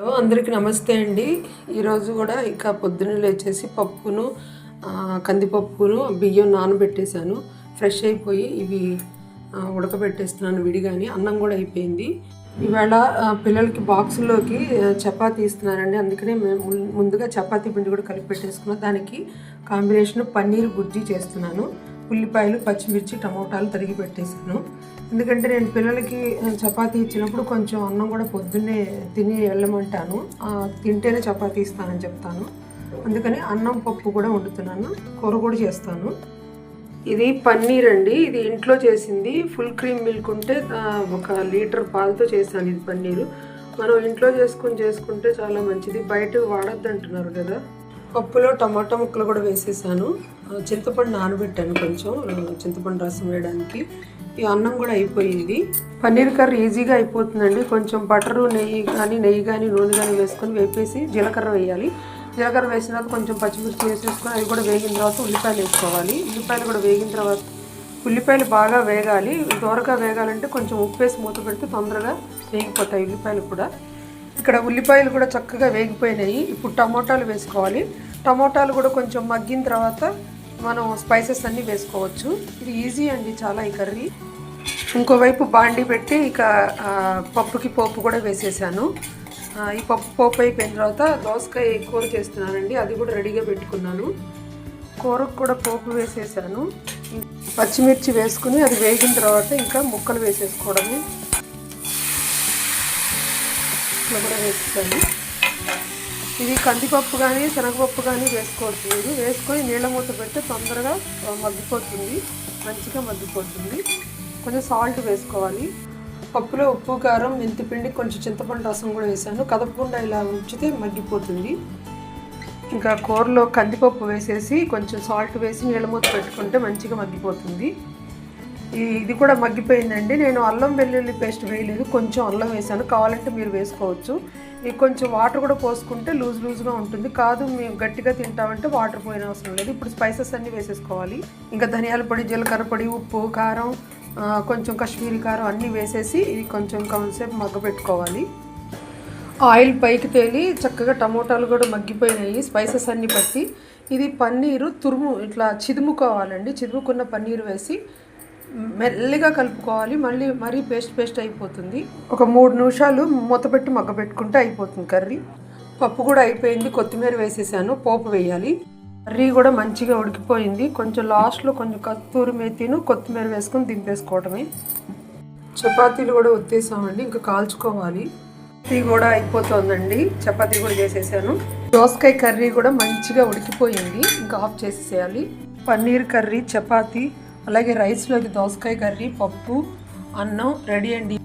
Hello, అందరికీ నమస్తే అండి. ఈరోజు కూడా ఇంకా పొద్దున్న లేచేసి పప్పును కందిపప్పును బియ్యం నానబెట్టేశాను. ఫ్రెష్ అయిపోయి ఇవి ఉడకబెట్టేస్తున్నాను విడిగాని. అన్నం కూడా అయిపోయింది. ఈవేళ పిల్లలకి బాక్సుల్లోకి చపాతీ ఇస్తున్నారండి అందుకనే మేము ముందుగా చపాతీ పిండి కూడా కలిపి పెట్టేసుకున్నాం. దానికి కాంబినేషన్ పన్నీర్ బుర్జీ చేస్తున్నాను. ఉల్లిపాయలు పచ్చిమిర్చి టమోటాలు తరిగి పెట్టేశాను. ఎందుకంటే నేను పిల్లలకి చపాతీ ఇచ్చినప్పుడు కొంచెం అన్నం కూడా పొద్దున్నే తిని వెళ్ళమంటాను. తింటేనే చపాతీ ఇస్తానని చెప్తాను. అందుకని అన్నం పప్పు కూడా వండుతున్నాను. కూర కూడా చేస్తాను. ఇది పన్నీర్ అండి. ఇది ఇంట్లో చేసింది. ఫుల్ క్రీమ్ మిల్క్ ఉంటే ఒక లీటర్ పాలతో చేశాను ఇది పన్నీరు. మనం ఇంట్లో చేసుకుని చేసుకుంటే చాలా మంచిది. బయట వాడద్దు అంటున్నారు కదా. పప్పులో టమాటా ముక్కలు కూడా వేసేసాను. చింతపండు నానబెట్టాను కొంచెం చింతపండు రసం వేయడానికి. ఈ అన్నం కూడా అయిపోయింది. పన్నీర్ కర్రీ ఈజీగా అయిపోతుందండి. కొంచెం బటరు నెయ్యి కానీ నెయ్యి కానీ నూనె కానీ వేసుకొని వేపేసి జీలకర్ర వేయాలి. జీలకర్ర వేసిన తర్వాత కొంచెం పచ్చిమిర్చి వేసేసుకొని అవి కూడా వేగిన తర్వాత ఉల్లిపాయలు వేసుకోవాలి. ఉల్లిపాయలు కూడా వేగిన తర్వాత ఉల్లిపాయలు బాగా వేగాలి. దూరగా వేగాలంటే కొంచెం ఉప్పు వేసి మూత పెడితే తొందరగా వేగిపోతాయి ఉల్లిపాయలు కూడా. ఇక్కడ ఉల్లిపాయలు కూడా చక్కగా వేగిపోయినాయి. ఇప్పుడు టమోటాలు వేసుకోవాలి. టమోటాలు కూడా కొంచెం మగ్గిన తర్వాత మనం స్పైసెస్ అన్నీ వేసుకోవచ్చు. ఇది ఈజీ అండి చాలా ఈ కర్రీ. ఇంకోవైపు బాండి పెట్టి ఇక పప్పుకి పోపు కూడా వేసేసాను. ఈ పప్పు పోపు అయిపోయిన తర్వాత దోసకాయ కూర చేస్తున్నానండి. అది కూడా రెడీగా పెట్టుకున్నాను. కూరకు కూడా పోపు వేసేసాను. పచ్చిమిర్చి వేసుకుని అది వేగిన తర్వాత ఇంకా ముక్కలు వేసేసుకోవడము. ఇట్లా కూడా వేసుకోండి. ఇది కందిపప్పు కానీ శనగపప్పు కానీ వేసుకోవచ్చు మీరు వేసుకొని నీళ్ళ మూత పెడితే తొందరగా మగ్గిపోతుంది. మంచిగా మగ్గిపోతుంది. కొంచెం సాల్ట్ వేసుకోవాలి. పప్పులో ఉప్పు కారం మెంతిపిండి కొంచెం చింతపండు రసం కూడా వేసాను. కదపకుండా ఇలా ఉంచితే మగ్గిపోతుంది. ఇంకా కూరలో కందిపప్పు వేసేసి కొంచెం సాల్ట్ వేసి నీళ్ళ మూత పెట్టుకుంటే మంచిగా మగ్గిపోతుంది. ఇది కూడా మగ్గిపోయిందండి. నేను అల్లం వెల్లుల్లి పేస్ట్ వేయలేదు. కొంచెం అల్లం వేసాను. కావాలంటే మీరు వేసుకోవచ్చు. ఇది కొంచెం వాటర్ కూడా పోసుకుంటే లూజ్ లూజ్గా ఉంటుంది. కాదు మేము గట్టిగా తింటామంటే వాటర్ పోయిన అవసరం లేదు. ఇప్పుడు స్పైసెస్ అన్నీ వేసేసుకోవాలి. ఇంకా ధనియాల పొడి జీలకర్ర పొడి ఉప్పు కారం కొంచెం కాశ్మీరీ కారం అన్నీ వేసేసి ఇది కొంచెం కొంతసేపు మగ్గపెట్టుకోవాలి ఆయిల్ పైకి తేలి చక్కగా టమోటాలు కూడా మగ్గిపోయినాయి స్పైసెస్ అన్ని పట్టి. ఇది పన్నీరు తురుము ఇట్లా చిదుముకోవాలండి. చిదుముకున్న పన్నీరు వేసి మెల్లిగా కలుపుకోవాలి. మళ్ళీ మరీ పేస్ట్ పేస్ట్ అయిపోతుంది. ఒక మూడు నిమిషాలు మూత పెట్టి మగ్గ పెట్టుకుంటే అయిపోతుంది కర్రీ. పప్పు కూడా అయిపోయింది. కొత్తిమీర వేసేసాను. పోపు వేయాలి. కర్రీ కూడా మంచిగా ఉడికిపోయింది. కొంచెం లాస్ట్లో కొంచెం కస్తూరి మేతిను కొత్తిమీర వేసుకొని దింపేసుకోవడమే చపాతీలు కూడా ఉత్తేసామండి ఇంకా కాల్చుకోవాలి. టీ కూడా అయిపోతుందండి. చపాతీ కూడా చేసేసాను. దోసకాయ కర్రీ కూడా మంచిగా ఉడికిపోయింది. ఇంకా ఆఫ్ చేసేసేయాలి. పన్నీర్ కర్రీ చపాతీ అలాగే రైస్లోకి దోసకాయ కర్రీ పప్పు అన్నం రెడీ అండి.